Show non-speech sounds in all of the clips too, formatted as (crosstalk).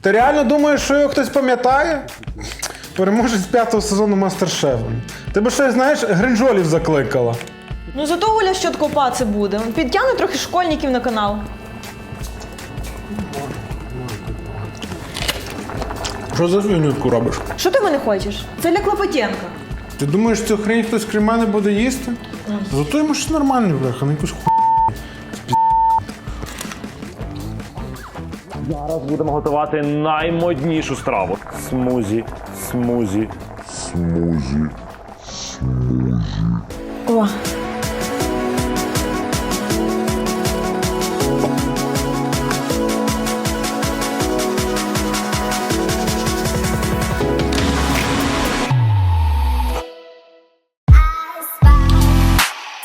Ти реально думаєш, що його хтось пам'ятає? Переможець п'ятого сезону Мастер-Шефа. Ти би щось, знаєш, гринжолів закликала. Ну зато Оля що копатися буде. Підтягне трохи школьників на канал. Що за фігню робиш? Що ти мене хочеш? Це для Клопотенка. Ти думаєш, цю хрень хтось крім мене буде їсти? Зато йому щось нормальне, бляха, не якусь ху. Зараз будемо готувати наймоднішу страву. Смузі, смузі. О.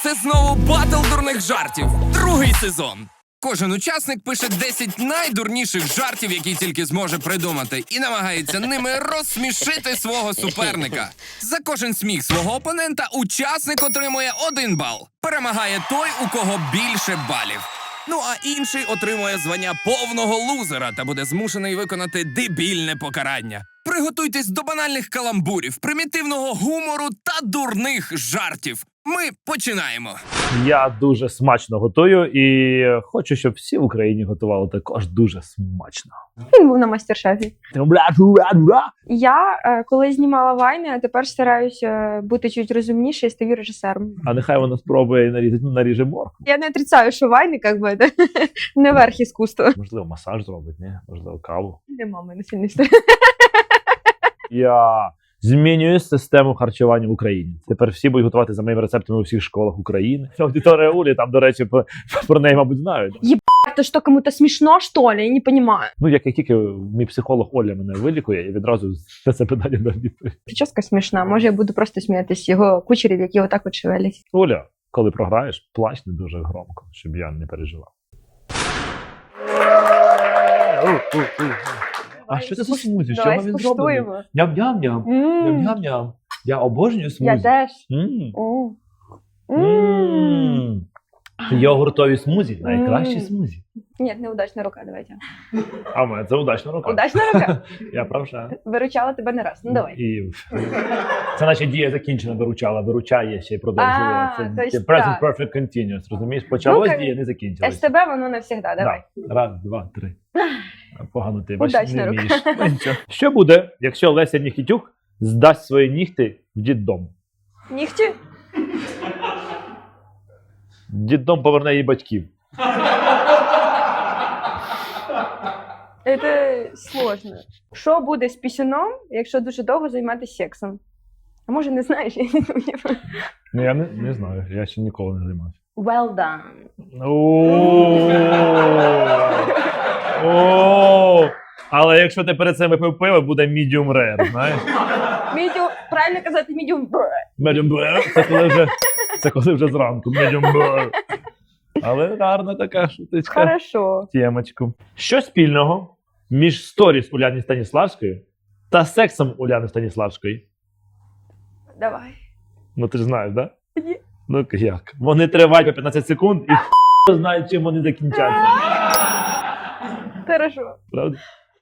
Це знову батл дурних жартів. Другий сезон. Кожен учасник пише 10 найдурніших жартів, які тільки зможе придумати, і намагається ними розсмішити свого суперника. За кожен сміх свого опонента учасник отримує один бал. Перемагає той, у кого більше балів. Ну а інший отримує звання повного лузера та буде змушений виконати дебільне покарання. Приготуйтесь до банальних каламбурів, примітивного гумору та дурних жартів. Ми починаємо. Я дуже смачно готую і хочу, щоб всі в Україні готували також дуже смачно. Він був на мастер-шефі. Я е, коли знімала вайни, а тепер стараюся бути чуть розумніше і стаю режисером. А нехай вона спробує нарізати, ну, наріже моркву. Я не отрицаю, що вайни, як би, це (laughs) не верх іскусства. Можливо, масаж зробить, ні? Можливо, каву. Нема в мене історії. Я змінюю систему харчування в Україні. Тепер всі будуть готувати за моїми рецептами у всіх школах України. Аудиторія Улі там, до речі, про, про неї, мабуть, знають. То що кому-то смішно, що ли? Я не розумію. Ну, як тільки мій психолог Оля мене вилікує, я відразу на це питання дам відповідь. Прическа смішна. Може, я буду просто сміятися його кучерів, які отак от шевелять. Оля, коли програєш, плач не дуже громко, щоб я не переживав. А що це за смузі? Що ми він зроблений? Ням-ням-ням. Ням-ням-ням. Я обожнюю смузі. Я теж. Йогуртові смузі найкращі смузі. Ні, неудачна рука, давайте. А в мене це удачна рука. Удачна рука. (laughs) Я правша. Виручала тебе не раз. Ну давай. І це наче дія закінчена, виручала, виручає ще й продовжує. А, Це, то есть present так. perfect continuous. Розумієш? Почалось Ну, дія, не закінчилось. СТБ воно навсегда, давай. Да. Раз, два, три. (laughs) Погано ти бачиш, Удачна не рука. вмієш. Ну, нічого. Що буде, якщо Леся Нікітюк здасть свої нігти в діддом? Нігті? Діддом поверне її батьків. (laughs) Це сложно. Що буде з пісюном, якщо дуже довго займатися сексом? А може не знаєш? Я не. Ну я не, не знаю, я ще ніколи не займався. Well done. О, Але якщо ти перед цим випив пиво, буде medium rare, знаєш? Medium, правильно казати medium rare. Medium rare це коли вже, це коли вже зранку. Medium rare. Але гарна така шуточка. Хорошо. Тємочку. Що спільного між сторіс Уляни Станіславської та сексом Уляни Станіславської? Давай. Ну ти ж знаєш, так? Да? Ні. Ну як? Вони тривають по 15 секунд і хто знає, чим вони закінчаться. Хорошо. Правда?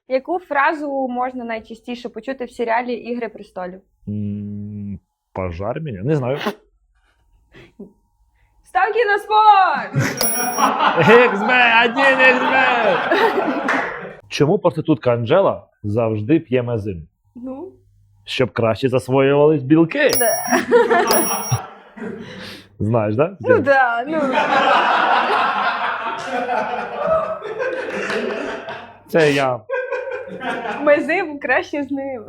Яку фразу можна найчастіше почути в серіалі Ігри престолів? М, Пожар мене? Не знаю. Ставки на спорт! Ексме, один ексме! Чому проститутка Анжела завжди п'є мезим? Ну, Щоб краще засвоювались білки. да. Знаєш, так? Да? Ну да, ну. Це я. Мезим краще з ним.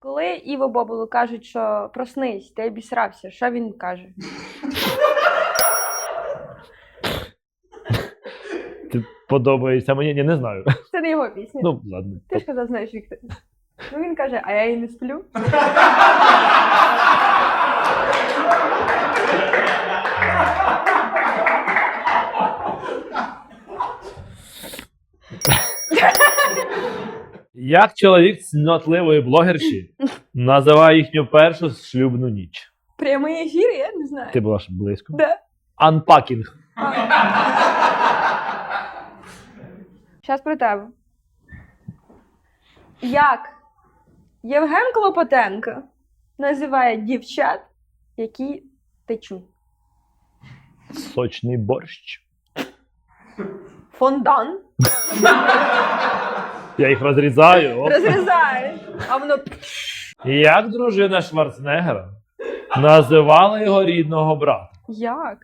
Коли Іво Бобулу кажуть, що проснись, ти обісрався, що він каже? Ти подобаєшся мені? Ні, не знаю. Це не його пісня. Ну, ладно. Ти ж казав, знаєш, Віктор. Ну він каже, а я і не сплю. Як чоловік цнотливої блогерші називає їхню першу шлюбну ніч? Прямий ефір, я не знаю. Ти була ж близько. Да. Анпакінг. Зараз про тебе. Як Євген Клопотенко називає дівчат, які течуть? Сочний борщ. Фондан (laughs) Я їх розрізаю. оп. розрізає, а воно Як дружина Шварценеггера називала його рідного брата? Як?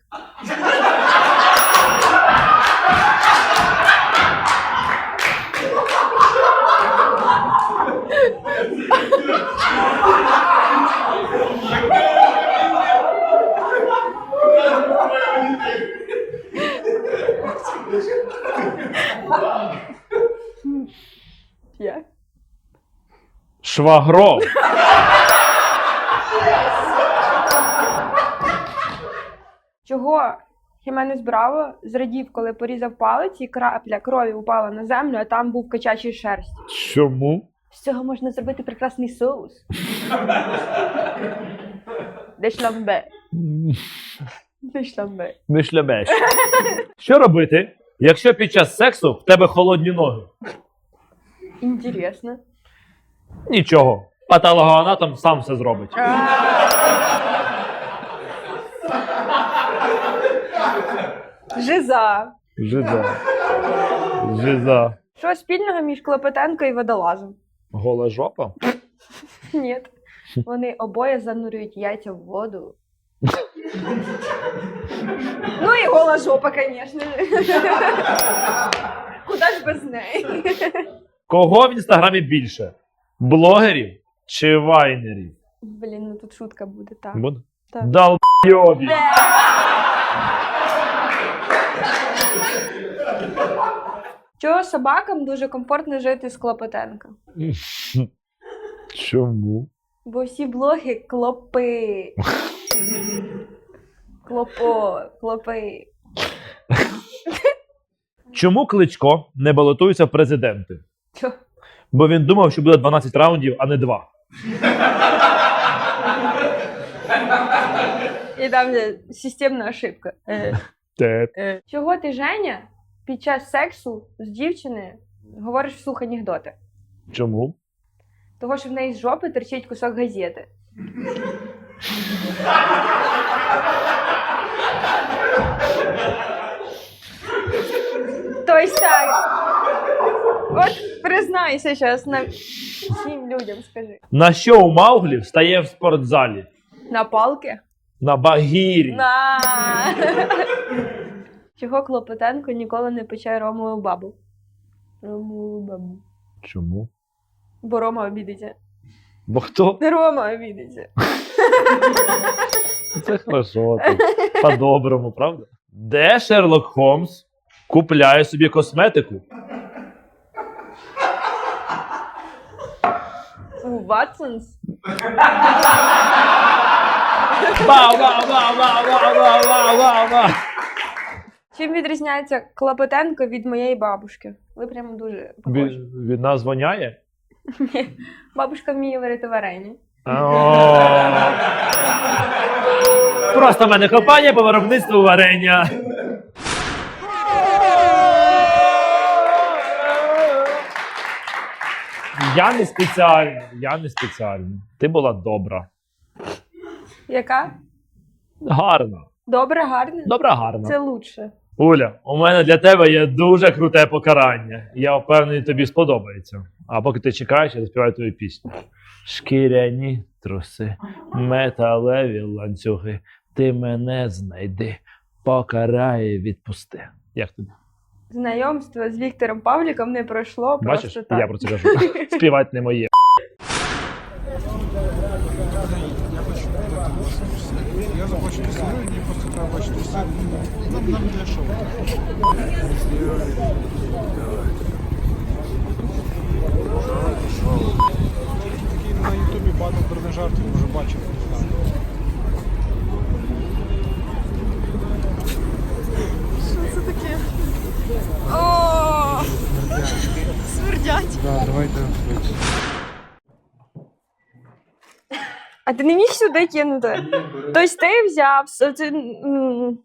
Швагров. Чого Хіменес Браво зрадів, коли порізав палець і крапля крові упала на землю, а там був качачий шерсть. Чому? З цього можна зробити прекрасний соус. Дешламбе. Дешламбе. Не шлябеш. Що робити, якщо під час сексу в тебе холодні ноги? Інтересно. Нічого. Патологоанатом сам все зробить. Жиза. Жиза. Жиза. Що спільного між Клопотенко і водолазом? Гола жопа? Ні. Вони обоє занурюють яйця в воду. ну і гола жопа, звісно. Куда ж без неї? Кого в інстаграмі більше? Блогерів чи вайнерів? Блін, ну тут шутка буде, так. Буде? Так. Долбйобі. Чого собакам дуже комфортно жити з Клопотенко? Чому? Бо всі блоги клопи. Клопо, клопи. Чому Кличко не балотується в президенти? Чо? Бо він думав, що буде 12 раундів, а не 2. І там системна ошибка. Е, е. Чого ти, Женя, під час сексу з дівчиною говориш вслух анекдоти? Чому? Того, що в неї з жопи торчить кусок газети. Тобто так. От признайся зараз на всім людям скажи. На що у Мауглі встає в спортзалі? На палки? На багірі. На. Чого Клопотенко ніколи не пече Ромову бабу? Ромову бабу. Чому? Бо Рома обідеться. Бо хто? (laughs) Рома обідеться. (laughs) Це хорошо. так. По-доброму, правда? Де Шерлок Холмс купляє собі косметику? Ватсонс? Вау, вау, вау, вау, вау, вау, вау, вау, вау. Чим відрізняється Клопотенко від моєї бабушки? Ви прямо дуже похожі. Від, від нас воняє? Ні. Бабушка вміє варити варення. О. Просто в мене компанія по виробництву варення. Я не спеціально, я не спеціально. Ти була добра. Яка? Гарна. Добре, гарне? Добра, гарна. Це лучше. Уля, у мене для тебе є дуже круте покарання. Я впевнений, тобі сподобається. А поки ти чекаєш, я заспіваю твою пісню. Шкіряні труси, металеві ланцюги, ти мене знайди, покарає, відпусти. Як тобі? Знайомство з Віктором Павліком не пройшло Бачиш, просто так. я про це кажу. (laughs) Співати не моє. Я захочу просто треба бачити все. Нам, нам для шоу. Такий на Ютубі батл дурних жартів, може бачив, не знаю. Да, давайте. А ти не міг сюди кинути? Тобто ти взяв. с- Це, м,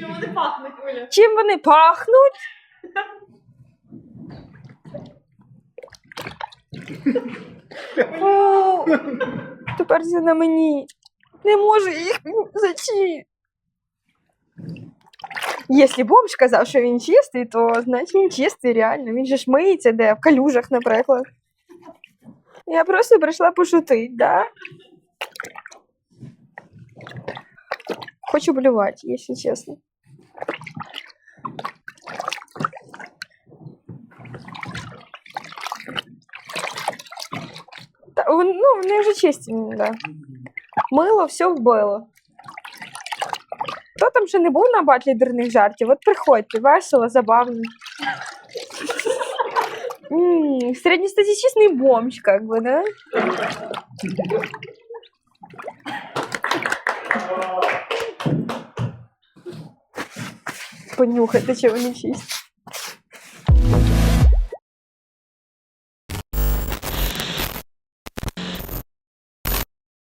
Чому не пахне, Оля? Чим вони пахнуть? О, тепер це на мені. Не можу їх зачі. Якщо бомж казав, що він чистий, то значить він чистий реально. Він же ж миється де, в калюжах, наприклад. Я просто прийшла пошутити, да? Хочу блювати, якщо чесно. Та, вон- ну, вони вже чисті, да. Мило все вбило. Хто там ще не був на батлі дурних жартів? От приходьте, весело, забавно. Середньостатистичний бомж, как бы, да? Понюхайте, чи вони чисті.